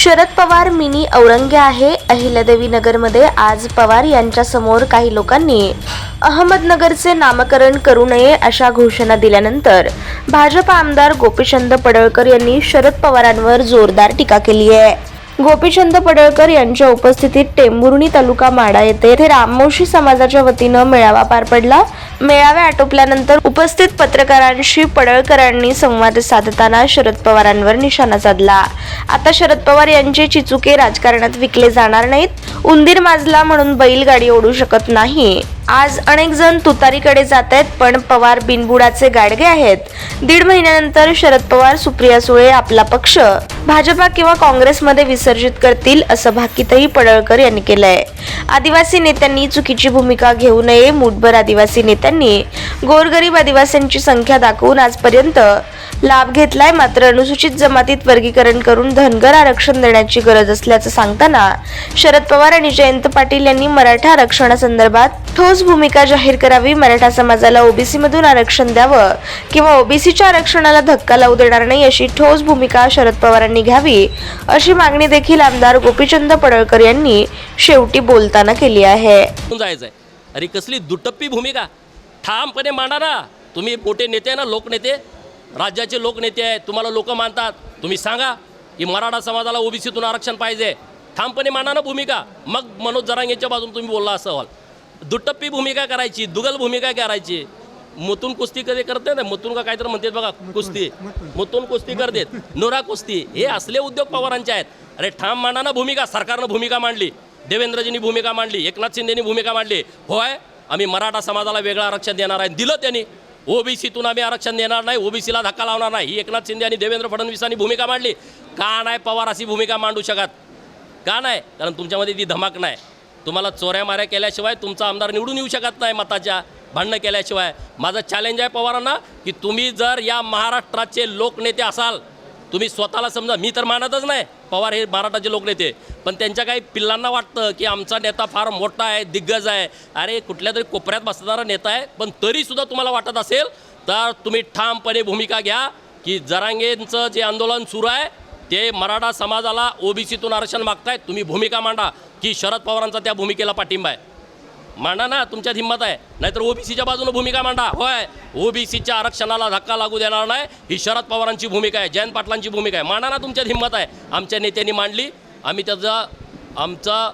Sharad Pawar mini औरंगे आहे. अहिल्यादेवी नगरमध्ये आज पवार यांच्या समोर काही लोकांनी अहमदनगरचे नामकरण करू नये अशा घोषणा दिल्यानंतर भाजप आमदार गोपीचंद पडळकर यांनी शरद पवारांवर जोरदार टीका केली आहे. गोपीचंद पडळकर यांच्या उपस्थितीत टेंभुर्णी तालुका माडा येथे येथे रामोशी समाजाच्या वतीनं मेळावा पार पडला. मेळाव्या आटोपल्यानंतर उपस्थित पत्रकारांशी पडळकरांनी संवाद साधताना शरद पवारांवर निशाणा साधला. आता शरद पवार यांचे चिचुके राजकारणात विकले जाणार नाहीत. उंदीर माजला म्हणून बैलगाडी ओढू शकत नाही. आज अनेक जण तुतारीकडे जात आहेत पण पवार बिनबुडाचे गाडगे आहेत. दीड महिन्यानंतर शरद पवार सुप्रिया सुळे आपला पक्ष. भाजपा किंवा काँग्रेसमध्ये विसर्जित करतील असं भाकीतही पडळकर यांनी केलंय. आदिवासी नेत्यांनी चुकीची भूमिका घेऊ नये मूठभर आदिवासी नेत्यांनी. गोरगरीब आदिवासींची संख्या दाखवून आजपर्यंत लाभ घेतलाय मात्र अनुसूचित जमातीत वर्गीकरण करून धनगर आरक्षण देण्याची गरज असल्याचं सांगताना शरद पवार आणि जयंत पाटील यांनी मराठा आरक्षणासंदर्भात ठोस भूमिका जाहीर करावी मराठा समाजाला ओबीसी मधून आरक्षण द्यावं किंवा ओबीसीच्या आरक्षणाला धक्का लावू देणार नाही अशी ठोस भूमिका शरद पवारांनी घ्यावी अशी मागणी देखील आमदार गोपीचंद पडळकर यांनी शेवटी बोलताना केली आहे. जायचं आहे अरे कसली दुटप्पी भूमिका. ठामपणे मांडा ना. तुम्ही मोठे नेते आहे ना लोकनेते राज्याचे लोकनेते आहेत तुम्हाला लोक मानतात. तुम्ही सांगा की मराठा समाजाला ओबीसीतून आरक्षण पाहिजे. ठामपणे मांडा ना भूमिका. मग मनोज जरांगेच्या बाजून तुम्ही बोलला असं व्हाल दुटप्पी भूमिका करायची दुगल भूमिका करायची. मुतून कुस्ती कधी करते ना मुतून का काहीतरी म्हणतात बघा कुस्ती. मुतून. कुस्ती करतात. नोरा कुस्ती. हे असले उद्योग पवारांचे आहेत. अरे ठाम मांडा ना भूमिका सरकारनं भूमिका मांडली. देवेंद्रजींनी भूमिका मांडली. एकनाथ शिंदेनी भूमिका मांडली. होय आम्ही मराठा समाजाला वेगळं आरक्षण देणार आहे. दिलं त्यांनी. ओबीसीतून आम्ही आरक्षण देणार नाही. ओबीसीला धक्का लावणार नाही. ही एकनाथ शिंदे आणि देवेंद्र फडणवीसांनी भूमिका मांडली. का नाही पवार अशी भूमिका मांडू शकत? का नाही? कारण तुमच्यामध्ये ती धमाक नाही. तुम्हाला चोऱ्या माऱ्या केल्याशिवाय तुमचा आमदार निवडून येऊ शकत नाही मताच्या भांडणं केल्याशिवाय. माझं चॅलेंज आहे पवारांना की तुम्ही जर या महाराष्ट्राचे लोकनेते असाल तुम्ही स्वतःला समजा मी तर मानतच नाही पवार हे महाराष्ट्राचे लोकनेते पण त्यांच्या काही पिल्लांना वाटतं की आमचा नेता फार मोठा आहे दिग्गज आहे. अरे कुठल्या तरी कोपऱ्यात बसणारा नेता आहे पण तरीसुद्धा तुम्हाला वाटत असेल तर तुम्ही ठामपणे भूमिका घ्या की जरांगेंचं जे आंदोलन सुरू आहे ते मराठा समाजाला ओबीसीतून आरक्षण मागतायत. तुम्ही भूमिका मांडा की शरद पवारांचा त्या भूमिकेला पाठिंबा आहे. मांडा ना तुमच्यात हिंमत आहे. नाहीतर ओबीसीच्या बाजूनं भूमिका मांडा. होय ओबीसीच्या आरक्षणाला धक्का लागू देणार नाही ही शरद पवारांची भूमिका आहे जयंत पाटलांची भूमिका आहे. मांडा ना तुमच्यात हिंमत आहे. आमच्या नेत्यांनी मांडली. आम्ही त्याचा आमचा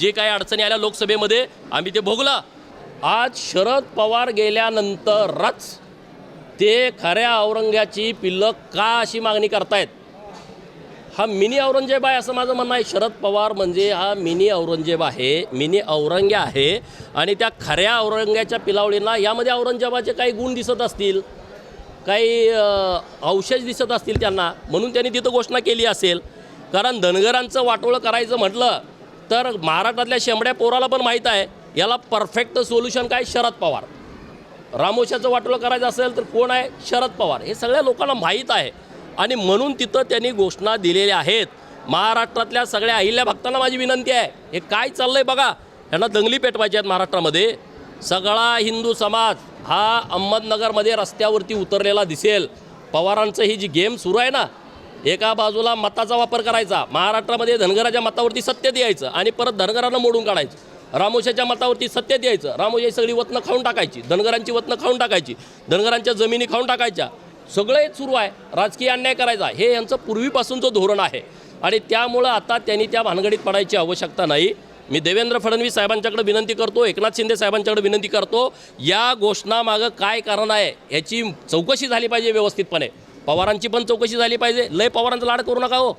जे काही अडचणी आल्या लोकसभेमध्ये आम्ही ते भोगलं. आज शरद पवार गेल्यानंतरच ते खऱ्या औरंग्याची पिल्लं का अशी मागणी करतायत? हा मिनी औरंगजेब आहे असं माझं म्हणणं आहे. शरद पवार म्हणजे हा मिनी औरंगजेब आहे मिनी औरंग्या आहे आणि त्या खऱ्या औरंग्याच्या पिलावळींना यामध्ये औरंगजेबाचे काही गुण दिसत असतील काही अवशेष दिसत असतील त्यांना म्हणून त्यांनी तिथं घोषणा केली असेल. कारण धनगरांचं वाटोळं करायचं म्हटलं तर महाराष्ट्रातल्या शेंबड्या पोराला पण माहीत आहे याला परफेक्ट सोल्युशन काय? शरद पवार. रामोशाचं वाटोळं करायचं असेल तर कोण आहे? शरद पवार. हे सगळ्या लोकांना माहीत आहे. आणि म्हणून तिथं त्यांनी घोषणा दिलेल्या आहेत. महाराष्ट्रातल्या सगळ्या अहिल्या भक्तांना माझी विनंती आहे हे काय चाललं आहे बघा यांना दंगली पेटवायची आहेत महाराष्ट्रामध्ये. सगळा हिंदू समाज हा अहमदनगरमध्ये रस्त्यावरती उतरलेला दिसेल. पवारांचं ही जी गेम सुरू आहे ना एका बाजूला मताचा वापर करायचा महाराष्ट्रामध्ये धनगराच्या मतावरती सत्य द्यायचं आणि परत धनगरांना मोडून काढायचं. रामोशाच्या मतावरती सत्य द्यायचं रामोशाची सगळी वतनं खाऊन टाकायची धनगरांची वतनं खाऊन टाकायची धनगरांच्या जमिनी खाऊन टाकायच्या. सगळं हे सुरू आहे. राजकीय अन्याय करायचा. हे यांचं पूर्वीपासूनचं धोरण आहे. आणि त्यामुळं आता त्यांनी त्या भानगडीत पडायची आवश्यकता नाही. मी देवेंद्र फडणवीस साहेबांच्याकडे विनंती करतो एकनाथ शिंदे साहेबांच्याकडे विनंती करतो या घोषणामागं काय कारण आहे याची चौकशी झाली पाहिजे व्यवस्थितपणे. पवारांची पण चौकशी झाली पाहिजे. लय पवारांचा लाड करू नका हो.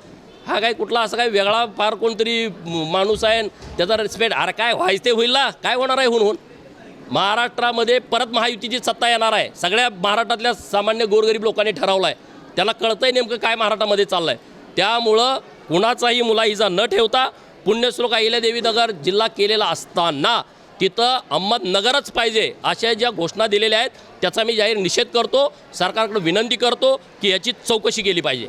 हा काय कुठला असा काय वेगळा फार कोणतरी माणूस आहे आणि त्याचा रिस्पेक्ट अरे काय व्हायचं ते होईल ना? काय होणार आहे होऊन महाराष्ट्रामध्ये परत महायुतीची सत्ता येणार आहे. सगळ्या महाराष्ट्रातल्या सामान्य गोरगरीब लोकांनी ठरवलं आहे त्यांना कळतंय नेमकं काय महाराष्ट्रामध्ये चाललं आहे त्यामुळं कुणाचाही मुलाहिजा न ठेवता पुण्यश्लोक अहिल्यादेवी नगर जिल्हा केलेला असताना तिथं अहमदनगरच पाहिजे अशा ज्या घोषणा दिलेल्या आहेत त्याचा मी जाहीर निषेध करतो. सरकारकडे विनंती करतो की याची चौकशी केली पाहिजे.